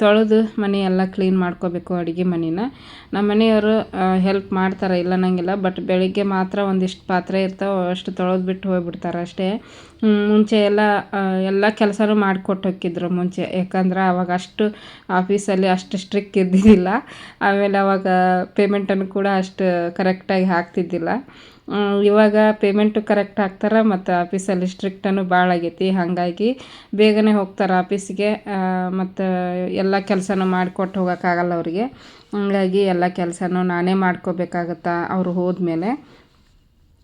ತೊಳೆದು ಮನೆ ಎಲ್ಲ ಕ್ಲೀನ್ ಮಾಡ್ಕೋಬೇಕು ಅಡುಗೆ ಮನೇನ. ನಮ್ಮ ಮನೆಯವರು ಹೆಲ್ಪ್ ಮಾಡ್ತಾರೆ, ಇಲ್ಲ ಅನ್ನಂಗಿಲ್ಲ ಬಟ್ ಬೆಳಿಗ್ಗೆ ಮಾತ್ರ ಒಂದಿಷ್ಟು ಪಾತ್ರೆ ಇರ್ತಾವೆ, ಅಷ್ಟು ತೊಳೆದು ಬಿಟ್ಟು ಹೋಗ್ಬಿಡ್ತಾರೆ ಅಷ್ಟೇ. ಮುಂಚೆ ಎಲ್ಲ ಎಲ್ಲ ಕೆಲಸನೂ ಮಾಡಿಕೊಟ್ಟು ಹೋಗಿದ್ರು ಮುಂಚೆ. ಯಾಕಂದ್ರೆ ಅವಾಗ ಅಷ್ಟು ಆಫೀಸಲ್ಲಿ ಅಷ್ಟು ಸ್ಟ್ರಿಕ್ ಇದ್ದಿದ್ದಿಲ್ಲ. ಆಮೇಲೆ ಅವಾಗ ಪೇಮೆಂಟನ್ನು ಕೂಡ ಅಷ್ಟು ಕರೆಕ್ಟಾಗಿ ಹಾಕ್ತಿದ್ದಿಲ್ಲ. ಇವಾಗ ಪೇಮೆಂಟು ಕರೆಕ್ಟ್ ಹಾಕ್ತಾರೆ ಮತ್ತು ಆಫೀಸಲ್ಲಿ ಸ್ಟ್ರಿಕ್ಟನ್ನು ಭಾಳ ಆಗೈತಿ. ಹಾಗಾಗಿ ಬೇಗನೆ ಹೋಗ್ತಾರೆ ಆಫೀಸಿಗೆ ಮತ್ತು ಎಲ್ಲ ಕೆಲಸನೂ ಮಾಡಿಕೊಟ್ಟು ಹೋಗೋಕ್ಕಾಗಲ್ಲ ಅವರಿಗೆ. ಹಾಗಾಗಿ ಎಲ್ಲ ಕೆಲಸನೂ ನಾನೇ ಮಾಡ್ಕೋಬೇಕಾಗತ್ತೆ ಅವರು ಹೋದ್ಮೇಲೆ.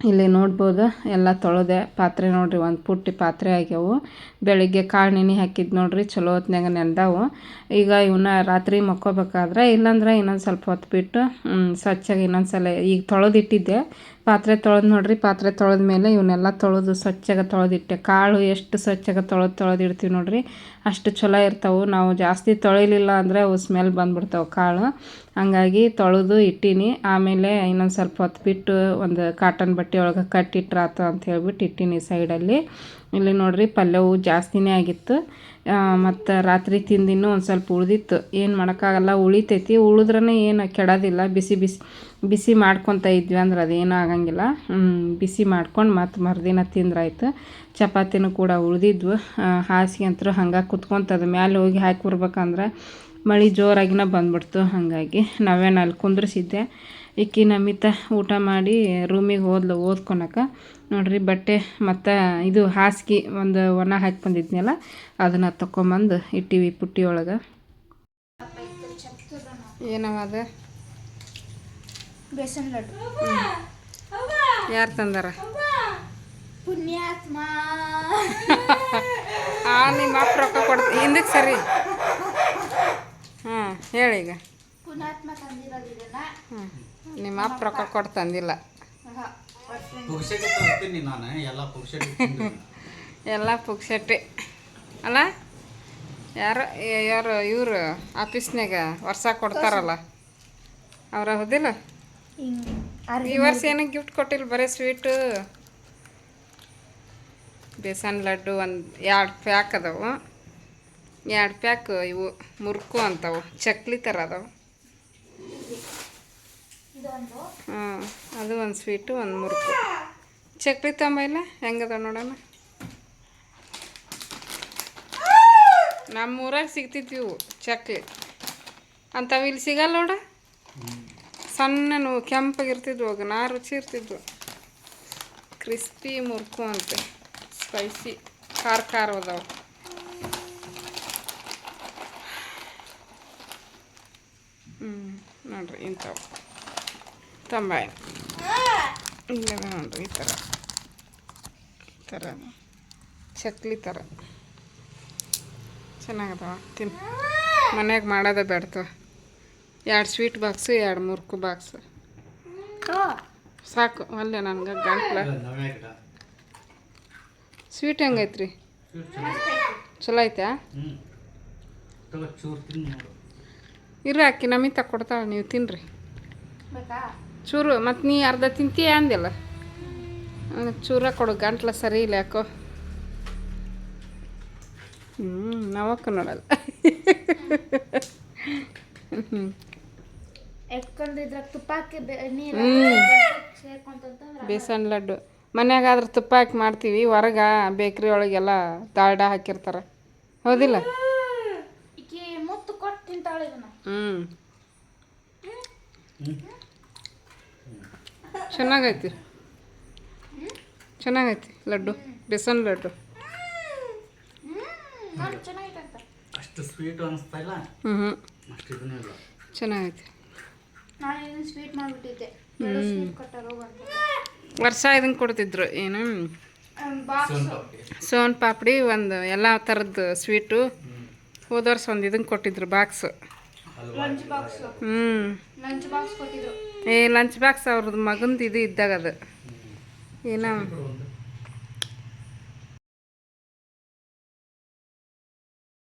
ಇಲ್ಲಿ ನೋಡ್ಬೋದು, ಎಲ್ಲ ತೊಳೆದೆ ಪಾತ್ರೆ ನೋಡ್ರಿ, ಒಂದು ಪುಟ್ಟಿ ಪಾತ್ರೆ ಆಗ್ಯಾವು. ಬೆಳಿಗ್ಗೆ ಕಾಳು ನೆನೆ ಹಾಕಿದ್ದು ನೋಡ್ರಿ, ಚಲೋ ಹೊತ್ನ್ಯಾಗ ನೆಂದಾವು. ಈಗ ಇವನ್ನ ರಾತ್ರಿ ಮಕ್ಕೋಬೇಕಾದ್ರೆ ಇಲ್ಲಾಂದ್ರೆ ಇನ್ನೊಂದು ಸ್ವಲ್ಪ ಹೊತ್ತು ಬಿಟ್ಟು ಸ್ವಚ್ಛಗೆ ಇನ್ನೊಂದು ಸಲ ಈಗ ತೊಳೆದಿಟ್ಟಿದ್ದೆ. ಪಾತ್ರೆ ತೊಳೆದು ನೋಡ್ರಿ, ಪಾತ್ರೆ ತೊಳೆದ ಮೇಲೆ ಇವನ್ನೆಲ್ಲ ತೊಳೆದು ಸ್ವಚ್ಛಗೆ ತೊಳೆದಿಟ್ಟೆ. ಕಾಳು ಎಷ್ಟು ಸ್ವಚ್ಛಗೆ ತೊಳೆದು ತೊಳೆದಿಡ್ತೀವಿ ನೋಡ್ರಿ, ಅಷ್ಟು ಚಲೋ ಇರ್ತಾವೆ. ನಾವು ಜಾಸ್ತಿ ತೊಳಿಲಿಲ್ಲ ಅಂದರೆ ಅವು ಸ್ಮೆಲ್ ಬಂದ್ಬಿಡ್ತಾವೆ ಕಾಳು. ಹಂಗಾಗಿ ತೊಳೆದು ಇಟ್ಟೀನಿ. ಆಮೇಲೆ ಇನ್ನೊಂದು ಸ್ವಲ್ಪ ಹೊತ್ತು ಬಿಟ್ಟು ಒಂದು ಕಾಟನ್ ಬಟ್ಟೆ ಒಳಗೆ ಕಟ್ಟಿಟ್ರಾತು ಅಂತ ಹೇಳ್ಬಿಟ್ಟು ಇಟ್ಟೀನಿ ಸೈಡಲ್ಲಿ ಇಲ್ಲಿ ನೋಡ್ರಿ ಪಲ್ಯವು ಜಾಸ್ತಿನೇ ಆಗಿತ್ತು. ಮತ್ತು ರಾತ್ರಿ ತಿಂದಿನ್ನು ಒಂದು ಸ್ವಲ್ಪ ಉಳಿದಿತ್ತು. ಏನು ಮಾಡೋಕ್ಕಾಗಲ್ಲ, ಉಳಿತೈತಿ. ಉಳಿದ್ರೇ ಏನು ಕೆಡೋದಿಲ್ಲ. ಬಿಸಿ ಬಿಸಿ ಬಿಸಿ ಮಾಡ್ಕೊತ ಇದ್ವಿ ಅಂದ್ರೆ ಅದೇನೂ ಆಗಂಗಿಲ್ಲ. ಬಿಸಿ ಮಾಡ್ಕೊಂಡು ಮತ್ತು ಮರುದಿನ ತಿಂದ್ರಾಯ್ತು. ಚಪಾತಿನೂ ಕೂಡ ಉಳಿದಿದ್ವು. ಹಾಸಿಗೆ ಅಂತರೂ ಹಂಗೆ ಕುತ್ಕೊತದ ಮ್ಯಾಲೆ ಹೋಗಿ ಹಾಕಿ ಬರ್ಬೇಕಂದ್ರೆ ಮಳೆ ಜೋರಾಗಿನ ಬಂದ್ಬಿಡ್ತು ಹಾಗಾಗಿ. ನಾವೇನು ಅಲ್ಲಿ ಕುಂದ್ರಿಸಿದ್ದೆ. ಇಕ್ಕಿ ನಮಿತ ಊಟ ಮಾಡಿ ರೂಮಿಗೆ ಹೋದ್ಲು ಓದ್ಕೊಳಕ. ನೋಡ್ರಿ ಬಟ್ಟೆ ಮತ್ತು ಇದು ಹಾಸಿಗೆ ಒಂದು ಒಣ ಹಾಕಿ ಬಂದಿದ್ನಲ್ಲ ಅದನ್ನು ತಗೊಂಬಂದು ಇಟ್ಟಿವಿ ಪುಟ್ಟಿ ಒಳಗೆ ಏನವ ಅದು ಬೇಸನ್ ಲಡ್ಡು. ಯಾರು ತಂದಾರ? ಪುಣ್ಯಾತ್ಮ. ಆ ನಿಮ್ಮ ಅಪ್ಪ ರೊಕ್ಕ ಕೊಡ್ ಹಿಂದಕ್ಕೆ ಸರಿ. ಹಾಂ ಹೇಳಿ ಈಗ. ಪುಣ್ಯಾತ್ಮ ತಂದಿರೋದಿದೆ ಹ್ಞೂ ನಿಮ್ಮ ಅಪ್ಪ ರೊಕ್ಕ ಕೊಟ್ಟು ತಂದಿಲ್ಲ. ಎಲ್ಲ ಪುಕ್ಸಟ್ಟೆ ಅಲ್ಲ ಯಾರು ಯಾರು ಇವರು ಆಫೀಸ್ನಾಗ ವರ್ಷ ಕೊಡ್ತಾರಲ್ಲ ಅವ್ರ ಹೌದಿಲ್ಲ? ಈ ವರ್ಷ ಏನೋ ಗಿಫ್ಟ್ ಕೊಟ್ಟಿಲ್ಲ ಬರೀ ಸ್ವೀಟು ಬೇಸನ್ ಲಡ್ಡು ಒಂದು ಎರಡು ಪ್ಯಾಕ್ ಅದಾವು. ಎರಡು ಪ್ಯಾಕ್ ಇವು ಮುರುಕು ಅಂತವು ಚಕ್ಲಿ ಥರ ಅದಾವು. ಹಾಂ ಅದು ಒಂದು ಸ್ವೀಟು ಒಂದು ಮುರುಕು. ಚಕ್ಲಿ ತಂಬ ಇಲ್ಲ? ಹೆಂಗದ ನೋಡೋಣ. ನಮ್ಮ ಸಿಗ್ತಿದ್ವಿ ಚಕ್ಲಿ ಅಂಥವು ಇಲ್ಲಿ ಸಿಗಲ್ಲ ನೋಡ. ಸಣ್ಣನು ಕೆಂಪಾಗಿರ್ತಿದ್ವು ಅವಾಗ. ನಾ ರುಚಿ ಇರ್ತಿದ್ವು. ಕ್ರಿಸ್ಪಿ ಮುರ್ಕು ಅಂತೆ. ಸ್ಪೈಸಿ ಖಾರ ಖಾರ ಅದಾವು. ಹ್ಞೂ ನೋಡ್ರಿ ಇಂಥವು. ತಂಬಾಯಿ ಇಲ್ಲದ ನೋಡ್ರಿ ಈ ಥರ ಈ ಥರ ಚಕ್ಲಿ ಥರ ಚೆನ್ನಾಗದವ ತಿನ್. ಮನ್ಯಾಗ ಮಾಡೋದೇ ಬೇಡ್ತವ ಎರಡು ಸ್ವೀಟ್ ಬಾಕ್ಸು ಎರಡು ಮುರ್ಕು ಬಾಕ್ಸ್ ಸಾಕು ಅಲ್ಲೇ ನನಗೆ ಗಂಟ್ಲ. ಇಲ್ಲ, ಸ್ವೀಟ್ ಹೆಂಗೈತ್ರಿ? ರೀ ಚಲೋ ಐತಾ ಇರ್ರಿ ಅಕ್ಕಿ ನಮಗೆ ತಕ್ಕೊಡ್ತಾಳೆ ನೀವು ತಿನ್ನಿರಿ ಬೇಕಾ? ಚೂರು ಮತ್ತು ನೀ ಅರ್ಧ ತಿಂತೀಯ ಅಂದಿಲ್ಲ? ಚೂರ ಕೊಡು ಗಂಟ್ಲ ಸರಿ ಇಲ್ಲ ಯಾಕೋ. ಹ್ಞೂ ನಾವಕ್ಕ ನೋಡಲ್ಲ. ಹ್ಞೂ ಬೇಸನ್ ಲಡ್ಡು. ಮನ್ಯಾಗ ಆದ್ರೆ ತುಪ್ಪ ಹಾಕಿ ಮಾಡ್ತೀವಿ ಹೊರಗೆ ಬೇಕ್ರಿ ಒಳಗೆಲ್ಲ ದಾಲ್ಡ ಹಾಕಿರ್ತಾರೆ. ಹೌದಿಲ್ಲ? ಹ್ಞೂ ಚೆನ್ನಾಗೈತಿ. ಚೆನ್ನಾಗೈತಿ ಲಡ್ಡು ಬೇಸನ್ ಲಡ್ಡು. ಅಷ್ಟು ಸ್ವೀಟ್ ಅನಿಸ್ತಾ ಇಲ್ಲ? ಹ್ಞೂ ಹ್ಞೂ ಅಷ್ಟು ಇದನ್ನೂ ಇಲ್ಲ. ಚೆನ್ನಾಗೈತಿ. ನಾನು ಇದನ್ನ ಸ್ವೀಟ್ ಮಾಡಿಬಿಟ್ಟಿದ್ದೆ ವರ್ಷ ಇದನ್ನು ಕೊಡ್ತಿದ್ರು ಏನು? ಬಾಕ್ಸ್. ಸೋನ್ ಪಾಪಡಿ. ಒಂದು ಎಲ್ಲ ಥರದ್ದು ಸ್ವೀಟು ಹೋದ ವರ್ಷ ಒಂದು ಇದನ್ನು ಕೊಟ್ಟಿದ್ರು ಬಾಕ್ಸ್. ಹ್ಞೂ ಲಂಚ್ ಬಾಕ್ಸ್ ಕೊಟ್ಟಿದ್ರು. ಏ ಲಂಚ್ ಬಾಕ್ಸ್ ಅವ್ರದ್ದು ಮಗಂದು ಇದು ಇದ್ದಾಗ ಅದು. ಏನೋ.